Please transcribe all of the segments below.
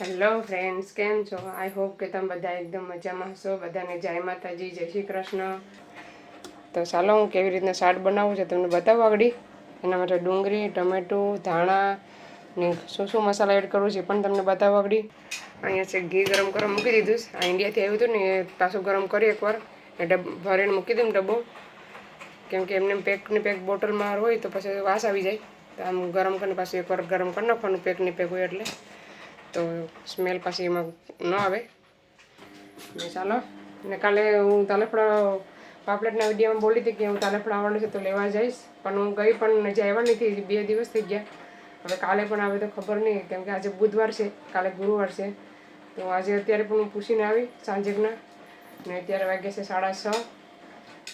Hello friends કેમ છો? I hope કે તમે બધા એકદમ મજામાં હશો. બધાને જય માતાજી, જય શ્રી કૃષ્ણ. તો ચાલો, હું કેવી રીતના શાક બનાવું છે તમને બતાવું આગળ. એના માટે ડુંગળી, ટમેટું, ધાણા ને શું શું મસાલા એડ કરવું છે પણ તમને બતાવું આગળ. અહીંયા છે ઘી ગરમ કરવા મૂકી દીધું આ ઇન્ડિયાથી આવ્યું હતું ને, એ પાછું ગરમ કરી એકવાર. ડબ, ભરીને મૂકી દઉં ડબ્બો. કેમ કે એમને પેકની પેક બોટલમાં હોય તો પછી વાસ આવી જાય. તો આમ ગરમ કરીને પાછું એકવાર ગરમ કરી નાખવાનું, પેકની પેક હોય એટલે. તો સ્મેલ પાછી એમાં ન આવે ને ચાલો ને કાલે હું તાલેફળા પાપલેટના વિડીયોમાં બોલી હતી કે હું તાલેફળા આવવાનું છે તો લેવા જઈશ પણ હું ગઈ પણ હજી આવ્યા નથી બે દિવસ થઈ ગયા હવે કાલે પણ આવે તો ખબર નહીં કેમ કે આજે બુધવાર છે કાલે ગુરુવાર છે તો આજે અત્યારે પણ હું પૂછીને આવી સાંજેકના ને અત્યારે વાગ્યા છે સાડા છ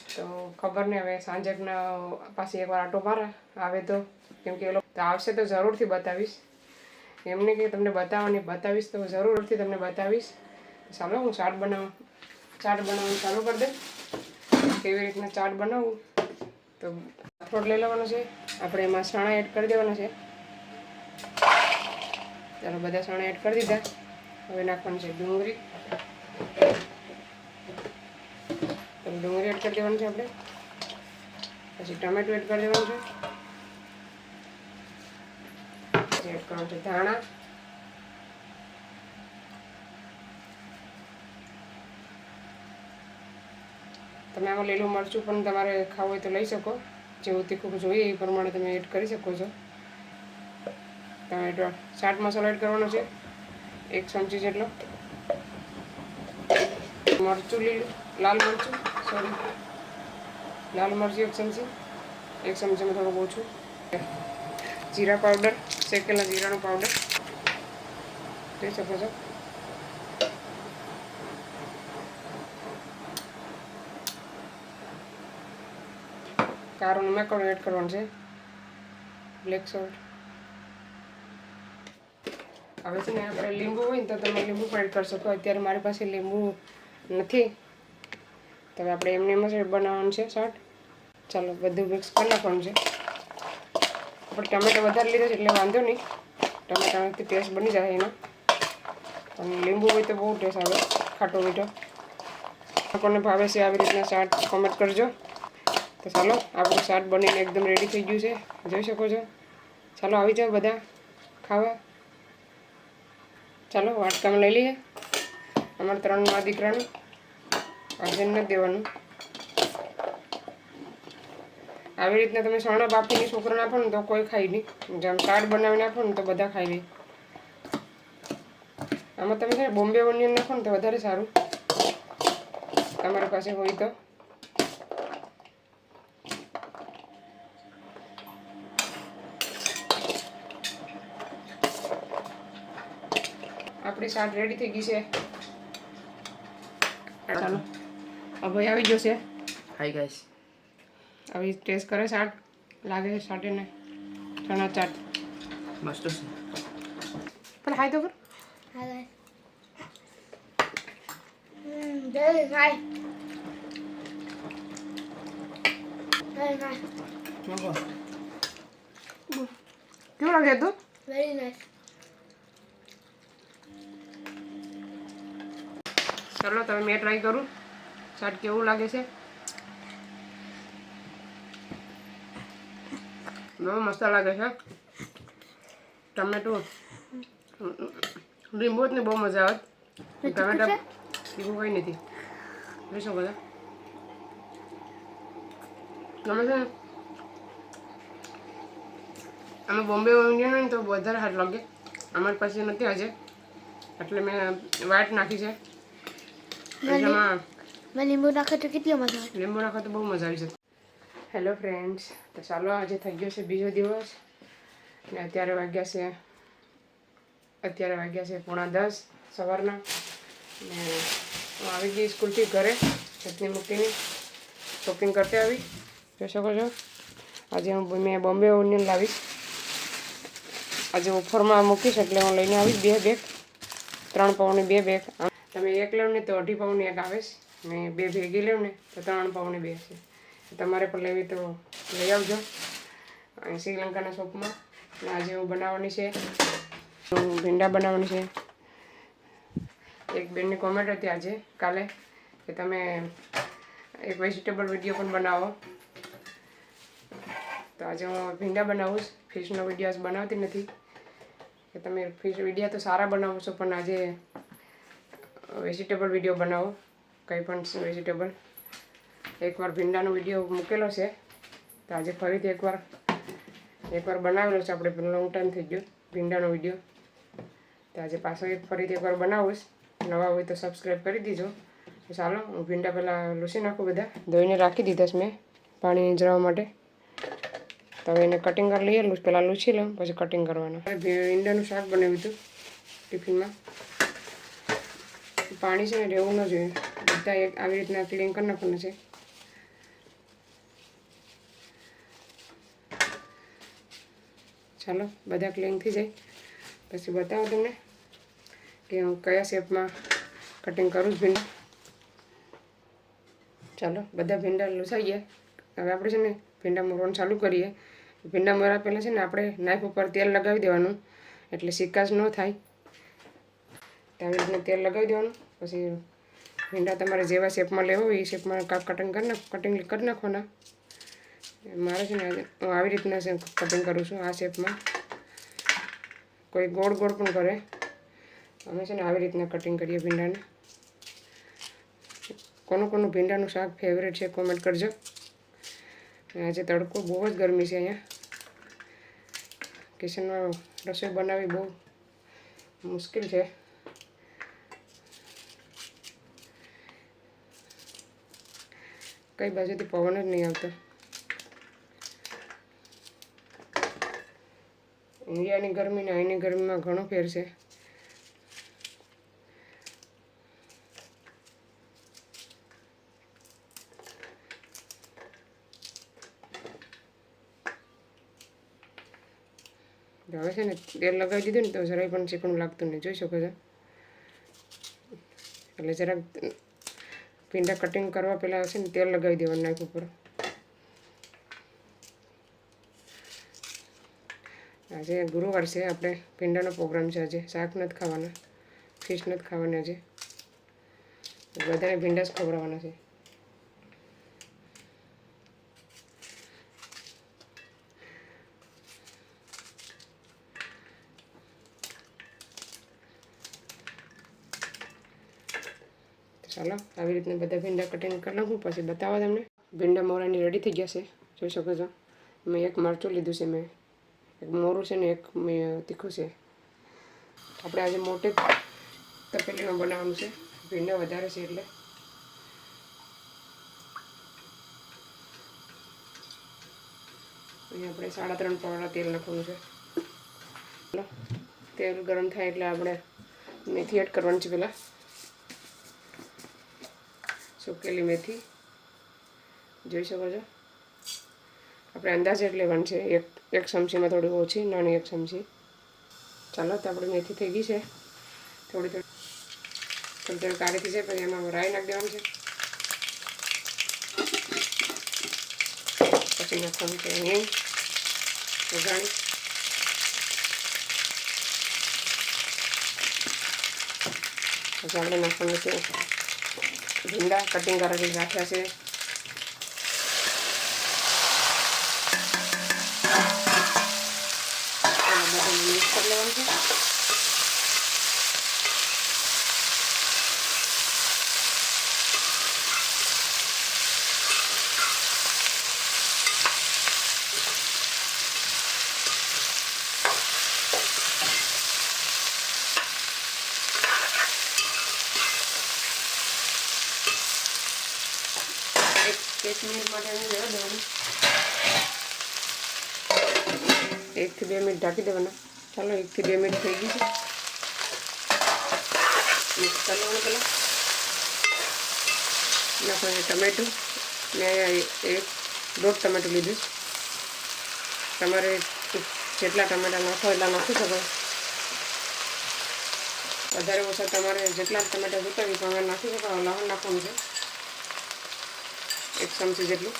તો ખબર નહીં હવે સાંજેકના પાછી એકવાર આટો મારા આવે તો કેમ કે એ લોકો આવશે તો જરૂરથી બતાવીશ એમને કે તમને બતાવવાની, બતાવીશ તો જરૂરથી તમને બતાવીશ. ચાલો હું ચાટ બનાવું. ચાટ બનાવવાનું ચાલુ કરી દે. કેવી રીતના ચાટ બનાવું, તો થોડ લઈ લેવાનો છે. આપણે એમાં સાણા એડ કરી દેવાના છે. ચાલો, બધા સાણા એડ કરી દીધા. હવે નાખવાનું છે ડુંગળી. ડુંગળી એડ કરી દેવાનું છે આપણે. પછી ટમેટું એડ કરી દેવાનું છે. છે ધાણા. તમે આમાં લીલું મરચું પણ તમારે ખાવું હોય તો લઈ શકો. જેવું તીખું જોઈએ, એ પ્રમાણે તમે એડ કરી શકો છો. તમે ચાટ મસાલો એડ કરવાનો છે, એક ચમચી જેટલો. મરચું લીલું, લાલ મરચું સોરી લાલ મરચું એક ચમચી, એક ચમચીમાં થોડું ઓછું. જીરા પાવડર, શેકેલા જીરાનો પાવડર. જોઈ શકો છો. કારું મેકડું એડ કરવાનું છે. Black salt. હવે છે ને આપણે લીંબુ હોય ને તો તમે લીંબુ પણ એડ કરી શકો. અત્યારે મારી પાસે લીંબુ નથી. તો આપણે એમને એમ જ બનાવવાનું છે શર્ટ ચાલો, બધું મિક્સ કરી નાખવાનું છે. આપણે ટમેટો વધારે લીધો છે એટલે વાંધો નહીં. ટમેટાથી ટેસ્ટ બની જાય એનો. અને લીંબુ હોય તો બહુ ટેસ્ટ આવે, ખાટો મીઠો. લોકોને ભાવે છે આવી રીતના શાક કોમેન્ટ કરજો. તો ચાલો, આપણું શાક બનીને એકદમ રેડી થઈ ગયું છે. જોઈ શકો છો. ચાલો, આવી જાઓ બધા ખાવા. ચાલો, વાટકામાં લઈ લઈએ. અમારા ત્રણ દીકરાનું. અર્જન નથી દેવાનું. આવી રીતના તમે સણા બાફીને છોકરાને આપો ને તો કોઈ ખાઈ નહીં. જેમ કાર્ડ બનાવીને આપો ને તો બધા ખાઈ લે. આમાં તમે છે બોમ્બે ઓનિયન નાખો ને તો વધારે સારું. તમારી પાસે હોય તો. આપણી શાક રેડી થઈ ગઈ છે. ચાલો. હવે આવી ગયો છે. હાય ગાઈસ આવી ટેસ્ટ કરે શાક લાગે છે શાટીને ચણા ચાટ મસ્ત છે પણ હાય તો કર nice. કેવું લાગે તું વેરી નાઇસ ચલો તમે મેં ટ્રાય કરું શર્ટ કેવું લાગે છે બહુ મસ્ત લાગે છે. ટમેટું. લીંબુ ને બહુ મજા આવે. ટમેટા લીંબુ કંઈ નથી. જોઈ શકો છો. ગમે છે અમે બોમ્બે ઇન્ડિયન હોય ને તો વધારે હાથ લાગે. અમારી પાસે નથી આજે. એટલે મેં વાટ નાખી છે. મેં લીંબુ નાખે તો કેટલી મજા આવે? લીંબુ નાખો તો બહુ મજા આવી જશે હેલો ફ્રેન્ડ્સ તો ચાલો, આજે થઈ ગયો છે બીજો દિવસ. ને અત્યારે વાગ્યા છે, અત્યારે વાગ્યા છે પોણા દસ સવારના. ને હું આવી ગઈ સ્કૂલથી ઘરે, ચટણી મૂકીને શોપિંગ કરતી આવી. જોઈ શકો છો? આજે હું મેં બોમ્બે ઓનિયન લાવીશ. આજે ઓફરમાં મૂકીશ એટલે હું લઈને આવીશ બે બેગ ત્રણ પાઉની બે બેગ તમે એક લેવ ને તો અઢી પાઉની એક આવે છે. ને બે ભેગી લેવ ને તો ત્રણ પાઉની બે છે. તમારે પણ લેવી તો લઈ આવજો. અહીં શ્રીલંકાના શોપમાં આજે હું બનાવવાની છે. ભીંડા બનાવવાની છે. એક બેનની કોમેન્ટ હતી આજે, કાલે, કે તમે એક વેજીટેબલ વીડિયો પણ બનાવો. તો આજે હું ભીંડા બનાવું ફિશનો વીડિયો આજ બનાવતી નથી. કે તમે ફિશ વિડીયા તો સારા બનાવો છો, પણ આજે વેજીટેબલ વીડિયો બનાવો. કંઈ પણ વેજીટેબલ એકવાર ભીંડાનો વીડિયો મૂકેલો છે. તો આજે ફરીથી એકવાર એકવાર બનાવેલો છે આપણે, પણ લોંગ ટાઈમ થઈ ગયો ભીંડાનો વીડિયો. તો આજે પાછો એક ફરીથી એકવાર બનાવીશ નવા હોય તો સબસ્ક્રાઈબ કરી દીજો. ચાલો, હું ભીંડા પહેલાં લૂસી નાખું બધા. ધોઈને રાખી દીધા છે મેં પાણી જવા માટે. તો હવે એને કટિંગ કરી લઈએ. પહેલાં લૂછી લઉં, પછી કટિંગ કરવાનું. ભીંડાનું શાક બનાવ્યું હતું ટિફિનમાં. પાણી છે ને રહેવું ન જોઈએ. બધા એક આવી રીતના ક્લીન કરી નાખવાનું છે. ચાલો, બધા ક્લીન થઈ જાય. પછી બતાવો તમને કે હું કયા શેપમાં કટિંગ કરું છું. ભીંડા ચાલો, બધા ભીંડા લૂસાઈ ગયા. હવે આપણે છે ને ભીંડા મોરવાનું ચાલુ કરીએ. ભીંડા મોરા પહેલાં છે ને આપણે નાઈફ ઉપર તેલ લગાવી દેવાનું. એટલે સિકાશ ન થાય. ત્યાં રીતના તેલ લગાવી દેવાનું. પછી ભીંડા તમારે જેવા શેપમાં લેવા હોય એ શેપમાં કાપ કટિંગ કરી નાખ કટિંગ કરી નાખવાના. મારે છે ને હું આવી રીતના છે કટિંગ કરું છું આ શેપમાં. કોઈ ગોળ ગોળ પણ કરે. અમે છે ને આવી રીતના કટિંગ કરીએ ભીંડાને. કોનું કોનું ભીંડાનું શાક ફેવરેટ છે કોમેન્ટ કરજો. આજે તડકો બહુ જ ગરમી છે અહીંયા. કિચનમાં રસોઈ બનાવવી બહુ મુશ્કેલ છે. કઈ બાજુથી પવન જ નહીં આવતો. ઇન્ડિયાની ગરમી ને અહીંની ગરમીમાં ઘણો ફેર છે. હવે છે ને તેલ લગાવી દીધું ને તો જરાય પણ ચીકણું લાગતું નહીં. જોઈ શકો છો? એટલે જરાક ભીંડા કટિંગ કરવા પહેલાં છે ને તેલ લગાવી દેવાનું નાખ ઉપર. આજે ગુરુવાર છે, આપણે ભીંડાનો પ્રોગ્રામ છે આજે. શાક નથી ખાવાના, ફિશ નથી ખાવાની આજે. બધાને ભીંડા જ ખવડાવવાના છે. ચાલો, આવી રીતના બધા ભીંડા કટિંગ કરી નાખું, પછી બતાવો તમને. ભીંડા મોરાની રેડી થઈ ગયા છે, જોઈ શકો છો. મેં એક મરચું લીધું છે, મેં. એક મોરું છે ને એક તીખું છે. આપણે આજે મોટે તપેલીમાં બનાવવાનું છે. ભીંડા વધારે છે એટલે. અહીંયા આપણે સાડા ત્રણ પાવડા તેલ નાખવાનું છે. તેલ ગરમ થાય એટલે આપણે મેથી એડ કરવાની છે પહેલાં. સુકેલી મેથી. જોઈ શકો છો? આપણે અંદાજે જ લેવાનું છે. એક એક ચમચીમાં થોડી ઓછી, નાની એક ચમચી ચાલો, તો આપણી મેથી થઈ ગઈ છે. થોડી થોડી થોડી થોડી કાળી થઈ જાય, પછી એમાં રાઈ નાખી દેવાનું છે. પછી નાખવાનું છે હિંગ વઘાણી પછી આપણે નાખવાનું છે ભીંડા, કટિંગ કરેલી રાખ્યા છે આને બધાને મિક્સ કરી લેવાનું છે એક એક મિનિટ માટે એને રહેવા દેવાનું એકથી બે મિનિટ ઢાંકી દેવાના ચાલો એકથી બે મિનિટ થઈ ગઈ છે. મિક્સ કરી લેવાનું પહેલાં નાખવાનું ટમેટું મેં અહીંયા એક દોઢ ટમેટું લીધું તમારે જેટલા ટમેટા નાખો એટલા નાખી શકો. વધારે ઓછા તમારે જેટલા ટમેટા જોતા હોય તમારે નાખી શકો. લવણ નાખવાનું છે. એક ચમચી જેટલું.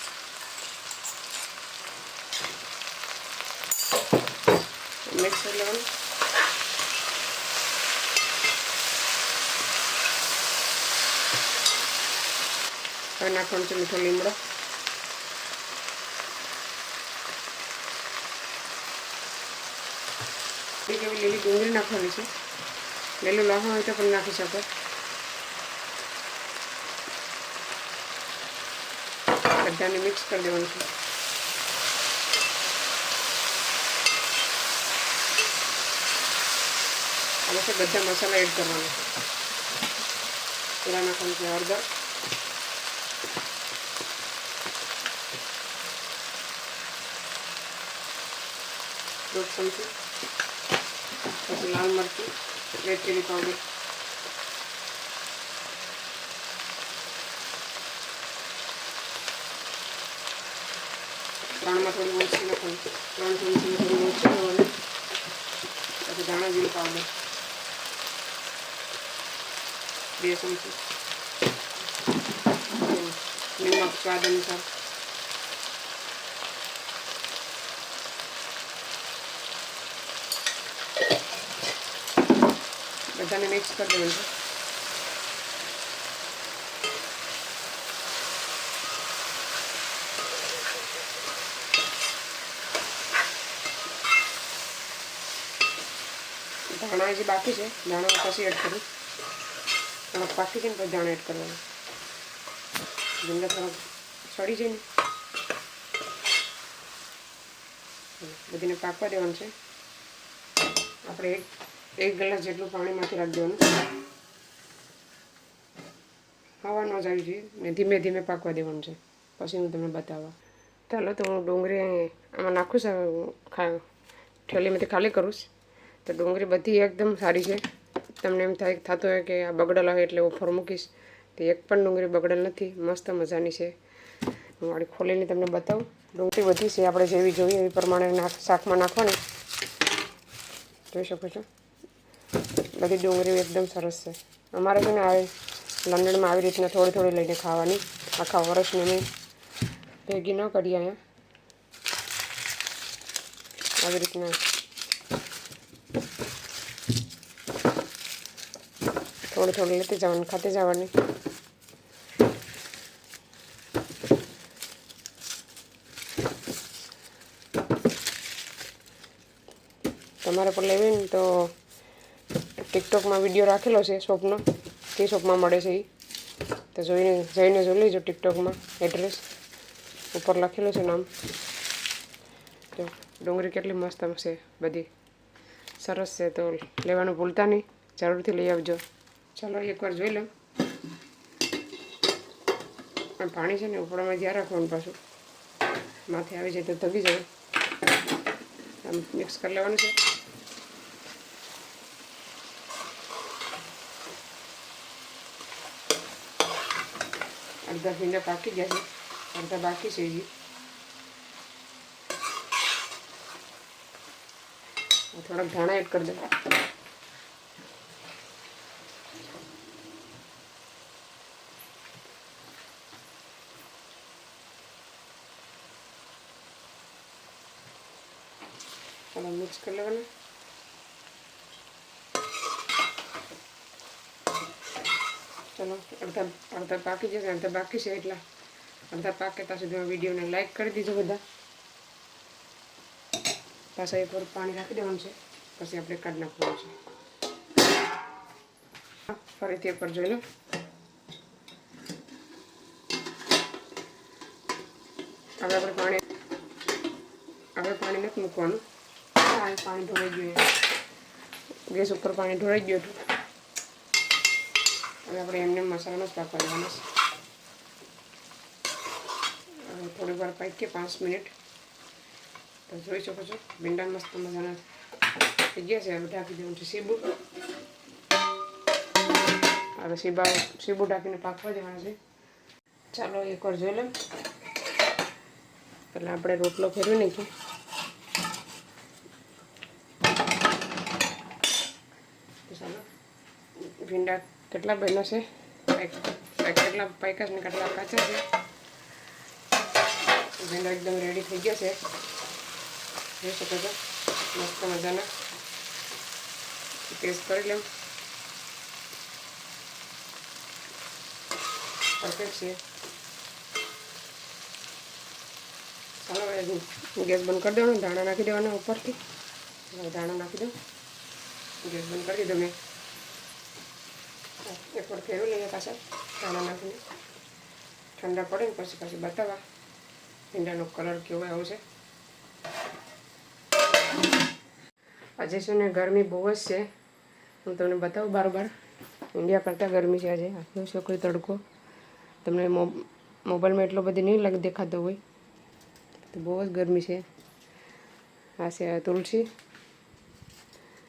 મિક્સર લેવાનું હવે નાખવાનું છે મીઠો લીમડો બીજી એવી લીલી ડુંગળી નાખવાની છે લીલું લસણ હોય તો પણ નાખી શકો બધાને મિક્સ કરી દેવાનું છે હવે છે બધા મસાલા એડ કરવાના પૂરા નાખવાનું છે હળદર પછી લાલ મરચી રેડ ચીલી પાવડર ત્રણમાં થોડી ઓછી નાખવાનું ત્રણ ચમચી થોડી ઓછી પછી ધાણા જીરું પાવડર બે ચમચી નિમક સ્વાદ અનુસાર બધાને મિક્સ કરી દેવાનું છે. ધાણા જે બાકી છે. ધાણા પછી એડ કરું. થોડોક પાકી છે ને ધાણા એડ કરવાનું. ભીંડા થોડોક સડી જાય ને બધીને પાકવા દેવાનું છે. આપણે એક એક ગ્લાસ જેટલું પાણીમાંથી રાખી દેવાનું. હવા ન જવી જોઈએ ને ધીમે ધીમે પાકવા દેવાનું છે. પછી હું તમને બતાવવા. ચાલો તો હું ડુંગળી આમાં નાખું છું. ઠેલીમાંથી ખાલી કરું છું. તો ડુંગળી બધી એકદમ સારી છે. તમને એમ થાય થતું હોય કે આ બગડેલ હોય એટલે ઓફર મૂકીશ. તો એક પણ ડુંગળી બગડેલ નથી. મસ્ત મજાની છે. હું વાળી ખોલીને તમને બતાવું. ડુંગળી બધી છે, આપણે જેવી જોઈએ એવી પ્રમાણે નાખ, શાકમાં નાખવાની. જોઈ શકો છો? બધી ડુંગળી એકદમ સરસ છે. અમારે છે ને આવે લંડનમાં આવી રીતના થોડી થોડી લઈને ખાવાની. આખા વર્ષને અમે ભેગી ન કરીએ અહીંયા. આવી રીતના થોડી થોડું લેતી જવાની ખાતી જવાની તમારે પણ લેવી ને તો ટિકટોકમાં વીડિયો રાખેલો છે શોપનો તે શોપમાં મળે છે એ તો જોઈને જઈને જોઈ લેજો ટિકટોકમાં એડ્રેસ ઉપર લખેલું છે નામ જો ડુંગળી કેટલી મસ્ત છે બધી સરસ છે તો લેવાનું ભૂલતા નહીં જરૂરથી લઈ આવજો ચાલો એકવાર જોઈ લો. પણ પાણી છે ને ઉપરમાં ધ્યાન રાખવાનું પાછું. માથે આવી જાય તો ધગી જાય. આમ મિક્સ કરી લેવાનું છે. અડધા ભીંડા પાકી ગયા છે. અડધા બાકી છે હજી. થોડાક ધાણા એડ કરી દો ચાલો મિક્સ કરી લેવાનું ચલો અડધા અડધા પાકી જશે અડધા બાકી છે એટલા અડધા પાકે ત્યાં સુધીમાં વિડીયોને લાઈક કરી દીધો બધા પાછા એક વાર પાણી રાખી દેવાનું છે પછી આપણે કાઢી નાખવાનું છે ફરીથી એક વાર જોઈ લો હવે આપણે પાણી હવે પાણી નથી મૂકવાનું આ પાણી ઢોળાઈ ગયું ગેસ ઉપર પાણી ઢોળાઈ ગયું હતું. હવે આપણે એમને મસાલાનો જ પાકવા દેવાનો છે. થોડી વાર પાકીએ, પાંચ મિનિટ. તો જોઈ શકો છો, ભીંડા મસ્ત મજાના થઈ ગયા છે. હવે ઢાંકી દેવું છે સીબુ. હવે સીબા સીબુ ઢાંકીને પાકવા દેવાના છે. ચાલો એકવાર જોઈ લો પહેલાં આપણે રોટલો ફેરવી નાખીએ તો ચાલો ભીંડા કેટલા બન્યા છે? કેટલા પાક્યા છે ને કેટલા કાચા છે? ભીંડા એકદમ રેડી થઈ ગયા છે. જોઈ શકો છો? મસ્ત મજાના. ટેસ્ટ કરી લઉં. પરફેક્ટ છે. ચાલો ગેસ બંધ કરી દેવાનો દાણા નાખી દેવાના ઉપરથી. ધાણા નાખી દઉં. ગેસ બંધ કરી દીધો મેં. એક વાર ફેરવી લઈએ પાછા દાણા નાખીને ઠંડા પડે ને પછી પછી બતાવવા ભીંડાનો કલર કેવો આવશે આજે છે ને ગરમી બહુ જ છે હું તમને બતાવું બારોબાર ઇન્ડિયા કરતાં ગરમી છે આજે આખો છે કોઈ તડકો તમને મોબાઈલમાં એટલો બધી નહીં લાગ દેખાતો હોય તો બહુ જ ગરમી છે આ છે તુલસી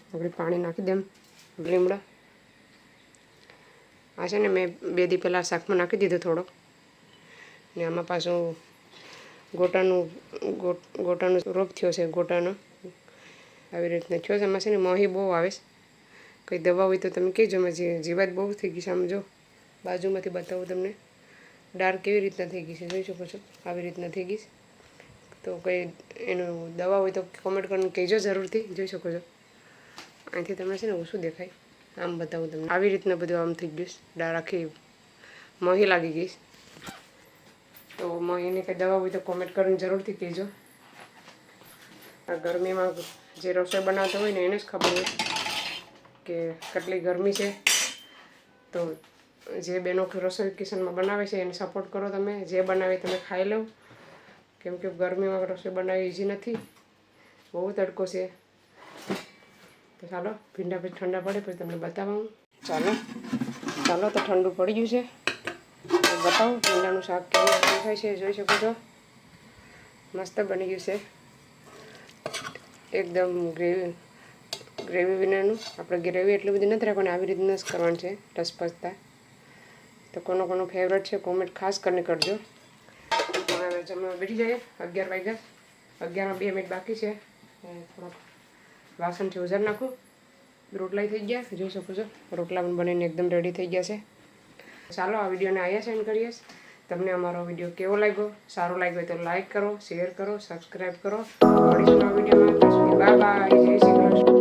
આપણે પાણી નાખી દેમ લીમડા આ છે ને મેં બે દી પહેલાં શાકમાં નાખી દીધો થોડોક ને આમાં પાછું ગોટાનું ગોટાનું રોપ થયો છે, ગોટાનો. આવી રીતના થયો છે. એમાં છે ને મોહી બહુ આવે છે. કંઈ દવા હોય તો તમે કહેજો. મેં જીવાત બહુ થઈ ગઈ છે આમ જો. બાજુમાંથી બતાવું તમને. ડાર્ક કેવી રીતના થઈ ગઈ છે જોઈ શકો છો. આવી રીતના થઈ ગઈ છે. તો કંઈ એનું દવા હોય તો કોમેન્ટ કરીને કહેજો જરૂરથી. જોઈ શકો છો. અહીંથી તમને છે ને ઓછું દેખાય. આમ બતાવું તમને. આવી રીતના બધું આમ થઈ ગયું ડાળ આખી મોહી લાગી ગઈ તો મોહીની કંઈ દવા હોય તો કોમેન્ટ કરીને જરૂરથી કહેજો. આ ગરમીમાં જે રસોઈ બનાવતો હોય ને, એને જ ખબર હોય કે કેટલી ગરમી છે. તો જે બેનો રસોઈ કિચનમાં બનાવે છે, એને સપોર્ટ કરો તમે. જે બનાવે તમે ખાઈ લો. કેમ કે ગરમીમાં રસોઈ બનાવવી ઇઝી નથી. બહુ તડકો છે. તો ચાલો, ભીંડા પછી ઠંડા પડે પછી તમને બતાવું. ચાલો ચાલો તો ઠંડુ પડી ગયું છે. બતાવો, ભીંડાનું શાક કેવું દેખાય છે જોઈ શકો છો. મસ્ત બની ગયું છે. એકદમ ગ્રેવી ગ્રેવી વિનાનું. આપણે ગ્રેવી એટલી બધી નથી રાખવાની, આવી રીતના જ કરવાનું છે ટસપસતા તો કોનો કોનો ફેવરેટ છે કોમેન્ટ ખાસ કરીને કરજો. જમવા બેઠી જઈએ, અગિયાર વાગ્યા. અગિયારમાં બે મિનિટ બાકી છે. થોડોક વાસણથી ઉજાર નાખું. રોટલા થઈ ગયા જોઈ શકો છો. રોટલા પણ બનીને એકદમ રેડી થઈ ગયા છે. ચાલો, આ વિડીયોને અહીંયા સેન્ડ કરીએ તમને અમારો વીડિયો કેવો લાગ્યો? સારો લાગ્યો તો લાઈક કરો શેર કરો સબસ્ક્રાઈબ કરો. મળીશું આ વિડીયોમાં. બાય બાય જય શ્રી કૃષ્ણ.